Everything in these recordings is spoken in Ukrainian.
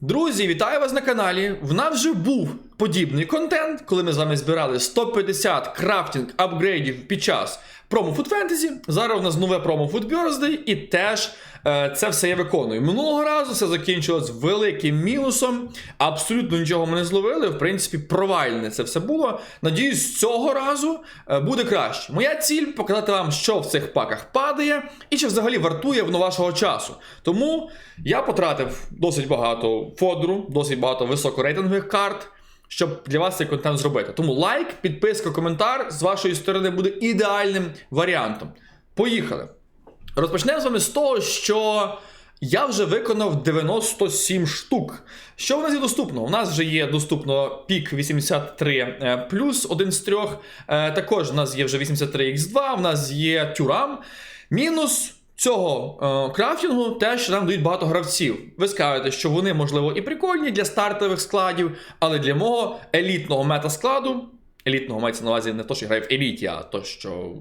Друзі, вітаю вас на каналі. В нас вже був подібний контент, коли ми з вами збирали 150 крафтінг апгрейдів під час промо Food Fantasy. Зараз у нас нове промо Food Birthday і теж е, це все я виконую. Минулого разу все закінчилось великим мінусом. Абсолютно нічого ми не зловили. В принципі, провальне це все було. Надіюсь, цього разу е, буде краще. Моя ціль показати вам, що в цих паках падає, і чи взагалі вартує воно вашого часу. Тому я потратив досить багато фодру, досить багато високорейтингових карт. Щоб для вас цей контент зробити. Тому лайк, підписка, коментар з вашої сторони буде ідеальним варіантом. Поїхали! Розпочнемо з вами з того, що я вже виконав 97 штук. Що в нас є доступно? У нас вже є доступно пік 83 е, плюс один з трьох. Е, Також у нас є вже 83х2, у нас є тюрам. Мінус. Цього е, крафтінгу теж нам дають багато гравців. Ви скажете, що вони, можливо, і прикольні для стартових складів, але для мого елітного мета-складу, елітного мається на увазі не то, що грає в еліті, а то, що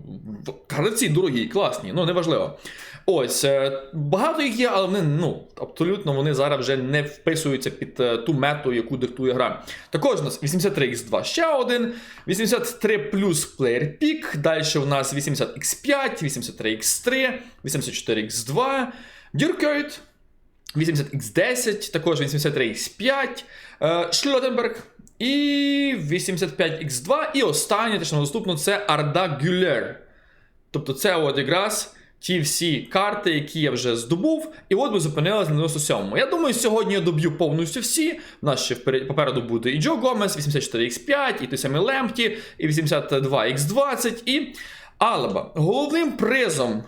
гравці дорогі, класні, ну неважливо. Ось, е, багато їх є, але вони, ну, абсолютно вони зараз вже не вписуються під е, ту мету, яку диктує гра. Також у нас 83x2 ще один, 83 плюс Player Peak, далі у нас 80x5, 83x3, 84x2, Дюркерт, 80x10, також 83x5, е, Шльотенберг і 85x2. І останнє, те, що доступно, це Арда Гюлер. Тобто це от якраз ті всі карти, які я вже здобув, і от ми зупинилися на 97-му. Я думаю, сьогодні я доб'ю повністю всі. У нас ще попереду буде і Джо Гомес, 84x5, і той самий Лемпті, і 82x20, і Алаба. Головним призом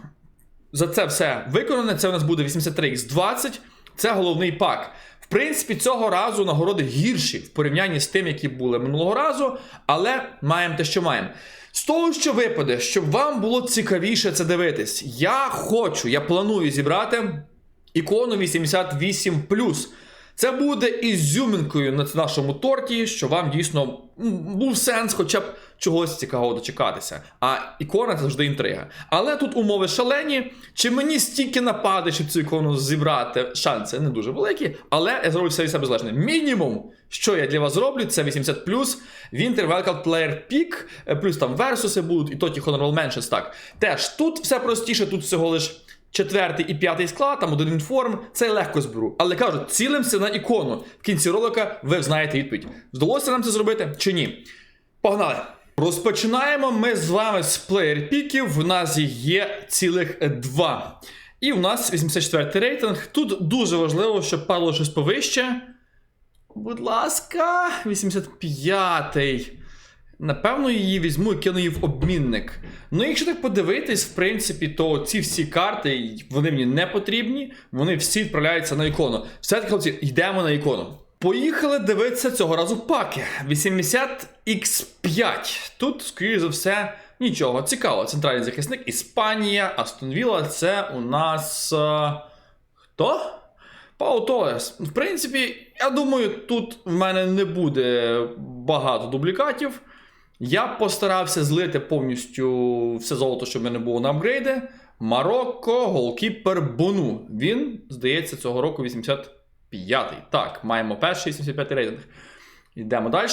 за це все виконане. Це у нас буде 83x20. Це головний пак. Принципі, цього разу нагороди гірші в порівнянні з тим, які були минулого разу, але маємо те, що маємо. З того, що випаде, щоб вам було цікавіше це дивитись, я хочу, я планую зібрати ікону 88. Це буде ізюминкою на нашому торті, що вам дійсно був сенс хоча б чогось цікавого дочекатися. А ікона це завжди інтрига. Але тут умови шалені. Чи мені стільки нападе, щоб цю ікону зібрати? Шанси не дуже великі, але я зроблю все від себе залежне. Мінімум, що я для вас зроблю, це 80 Winter Welcome Player Peak, е, плюс там версуси будуть, і тоті Honorable Mentions, так. Теж тут все простіше, тут всього лиш четвертий і п'ятий склад, там один інформ, це я легко зберу. Але кажу, цілимося на ікону. В кінці ролика ви знаєте відповідь. Вдалося нам це зробити чи ні? Погнали! Розпочинаємо ми з вами з плеєр-піків. В нас є цілих два. І в нас 84 рейтинг. Тут дуже важливо, щоб падало щось повище. Будь ласка, 85-й. Напевно, її візьму і кину її в обмінник. Ну, якщо так подивитись, в принципі, то ці всі карти, вони мені не потрібні, вони всі відправляються на ікону. Все-таки, хлопці, йдемо на ікону. Поїхали дивитися цього разу паки. 80x5. Тут, скоріш за все, нічого. Цікаво. Центральний захисник Іспанія, Астон Вілла. Це у нас. е, Хто? Пау Торес. В принципі, я думаю, тут в мене не буде багато дублікатів. Я постарався злити повністю все золото, що в мене було на апгрейди. Марокко, голкіпер Бону. Він, здається, цього року 85-й. Так, маємо перший 85-й рейтинг. Йдемо далі.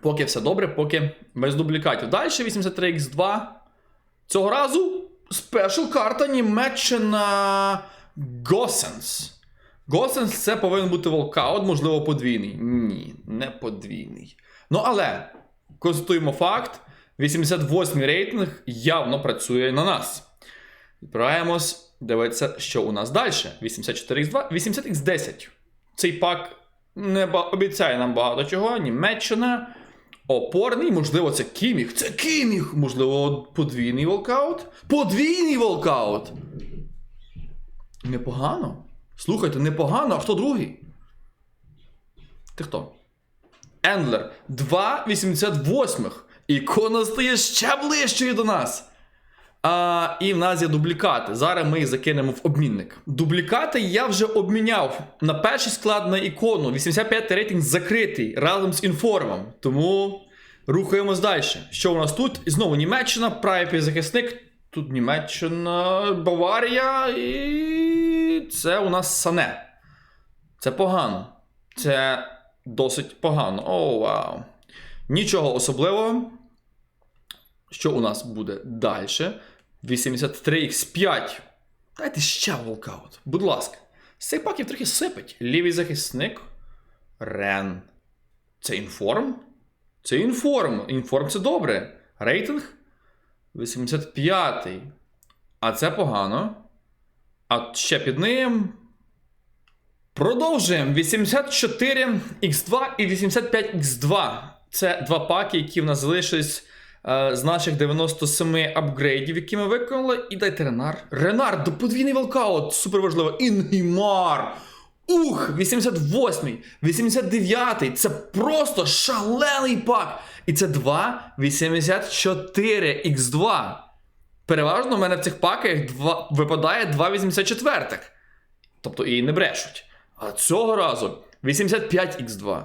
Поки все добре, поки без дублікатів. Далі 83x2. Цього разу спешл карта Німеччина Госенс. Госенс це повинен бути волкаут, можливо, подвійний. Ні, не подвійний. Ну але констатуємо факт: 88 рейтинг явно працює на нас. Відправляємось дивитися, що у нас далі. 84x2, 80x10. Цей пак не обіцяє нам багато чого. Німеччина. Опорний, можливо, це Кіміх. Це Кіміх! Можливо, подвійний волкаут. Подвійний волкаут! Непогано. Слухайте, непогано, а хто другий? Ти хто? Ендлер. 2,88. Ікона стає ще ближчою до нас. А, і в нас є дублікати. Зараз ми їх закинемо в обмінник. Дублікати я вже обміняв на перший склад на ікону. 85 рейтинг закритий разом з інформом. Тому рухаємось далі. Що у нас тут? І знову Німеччина, правий захисник. Тут Німеччина, Баварія і це у нас Сане. Це погано. Це досить погано. О, вау. Нічого особливого. Що у нас буде далі? 83x5. Дайте ще волкаут. Будь ласка. З цих паків трохи сипить. Лівий захисник. Рен. Це інформ? Це інформ. Інформ це добре. Рейтинг 85. А це погано. А ще під ним. Продовжуємо. 84x2 і 85x2. Це два паки, які в нас залишились е, з наших 97 апгрейдів, які ми виконали. І дайте Ренар. Ренар, подвійний волкаут, супер важливо. Інгімар. Ух, 88-й, 89-й. Це просто шалений пак. І це 2 84x2. Переважно в мене в цих паках два, випадає 2,84. Тобто і не брешуть. А цього разу 85x2.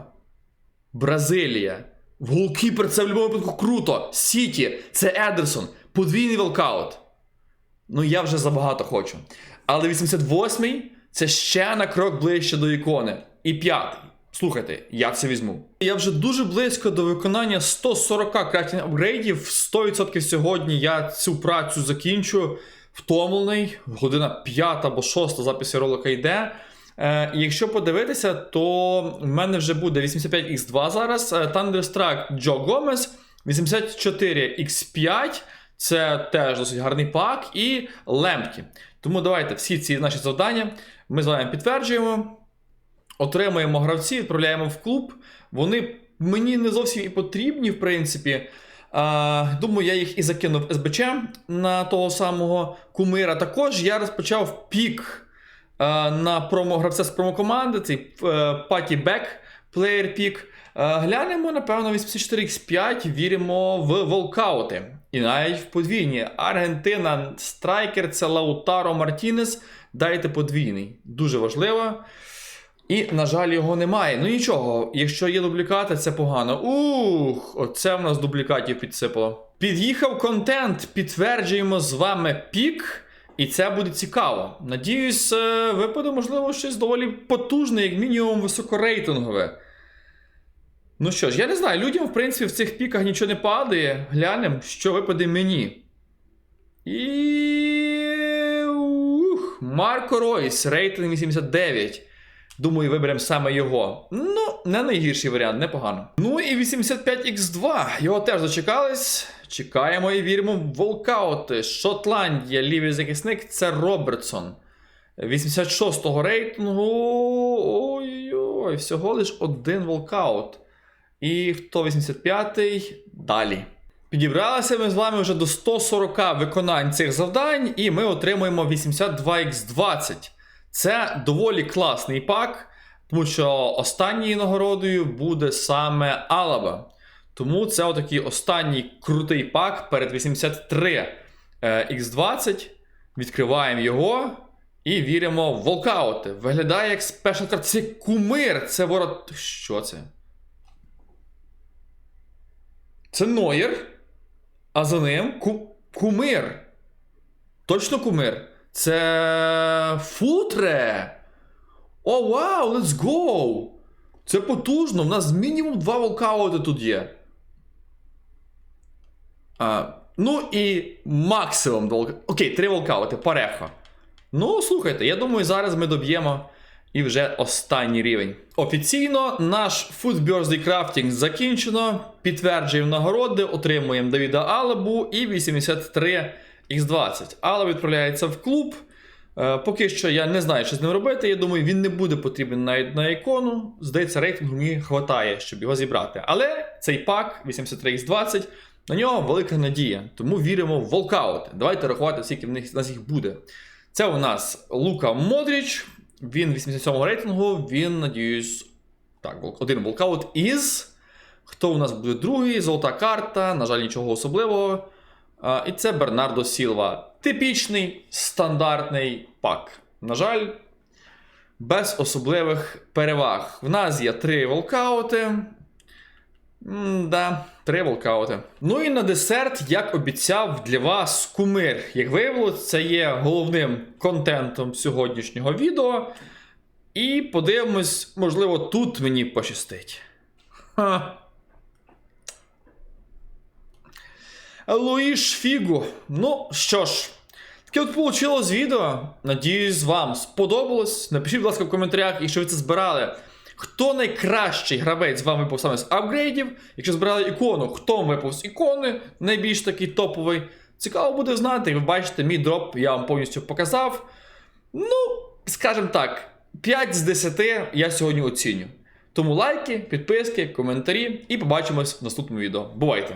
Бразилія. Голкіпер це в будь-якому випадку круто. Сіті, це Едерсон. Подвійний волкаут. Ну я вже забагато хочу. Але 88-й це ще на крок ближче до ікони. І п'ятий. Слухайте, я це візьму. Я вже дуже близько до виконання 140 крафтінг апгрейдів. 100% сьогодні я цю працю закінчу. Втомлений, година 5 або 6 записі ролика йде. Е, якщо подивитися, то в мене вже буде 85x2 зараз. е, Thunderstruck Джо Гомес, 84x5. Це теж досить гарний пак, і Лемпті. Тому давайте всі ці наші завдання ми з вами підтверджуємо. Отримуємо гравців, відправляємо в клуб. Вони мені не зовсім і потрібні, в принципі. А, думаю, я їх і закинув СБЧ на того самого кумира. Також я розпочав пік на промо гравця з промокоманди, цей Паті Бек плеєр пік. Глянемо, напевно, 84x5, віримо в волкаути. І навіть в подвійні. Аргентина, страйкер, це Лаутаро Мартінес. Дайте подвійний. Дуже важливо. І, на жаль, його немає. Ну нічого, якщо є дублікати, це погано. Ух, оце в нас дублікатів підсипало. Під'їхав контент, підтверджуємо з вами пік, і це буде цікаво. Надіюсь, е, випаде, можливо, щось доволі потужне, як мінімум високорейтингове. Ну що ж, я не знаю, людям, в принципі, в цих піках нічого не падає. Глянемо, що випаде мені. І. Ух, Марко Ройс, рейтинг 89. Думаю, виберемо саме його. Ну, не найгірший варіант, непогано. Ну і 85x2. Його теж дочекались. Чекаємо і віримо в волкаути. Шотландія, лівий захисник це Робертсон. 86-го рейтингу. Ой-ой, всього лиш один волкаут. І хто 85-й? Далі. Підібралися ми з вами вже до 140 виконань цих завдань, і ми отримуємо 82x20. Це доволі класний пак, тому що останньою нагородою буде саме Алаба. Тому це отакий останній крутий пак перед 83 x20. Відкриваємо його і віримо в волкаути. Виглядає як спешл карт. Це кумир, це ворот. Що це? Це Нойер. А за ним ку... кумир. Точно кумир. Це футре. О, вау, let's go! Це потужно. У нас мінімум два волкаути тут є. А, ну і максимум. два волка- Окей, три волкаути, пареха. Ну, слухайте, я думаю, зараз ми доб'ємо і вже останній рівень. Офіційно наш Food Birthday Crafting закінчено. Підтверджуємо нагороди, отримуємо Давіда Алабу і 83 X20. Алла відправляється в клуб. Е, Поки що я не знаю, що з ним робити. Я думаю, він не буде потрібен навіть на ікону. Здається, рейтингу мені хватає, щоб його зібрати. Але цей пак 83x20, на нього велика надія. Тому віримо в волкаути. Давайте рахувати, скільки в них, нас їх буде. Це у нас Лука Модріч. Він 87 рейтингу. Він, надіюсь, так, один волкаут із. Хто у нас буде другий? Золота карта. На жаль, нічого особливого. А, і це Бернардо Сілва. Типічний стандартний пак. На жаль, без особливих переваг. В нас є три волкаути. Да, три волкаути. Ну і на десерт, як обіцяв для вас кумир. Як виявилось, це є головним контентом сьогоднішнього відео. І подивимось, можливо, тут мені пощастить. Ха. Луїш Фіго. Ну що ж, таке от вийшло з відео. Надіюсь, вам сподобалось. Напишіть, будь ласка, в коментарях, якщо ви це збирали. Хто найкращий гравець вами випав саме з апгрейдів? Якщо збирали ікону, хто випав з ікони, найбільш такий топовий. Цікаво буде знати, ви бачите, мій дроп я вам повністю показав. Ну, скажімо так, 5 з 10 я сьогодні оціню. Тому лайки, підписки, коментарі і побачимось в наступному відео. Бувайте!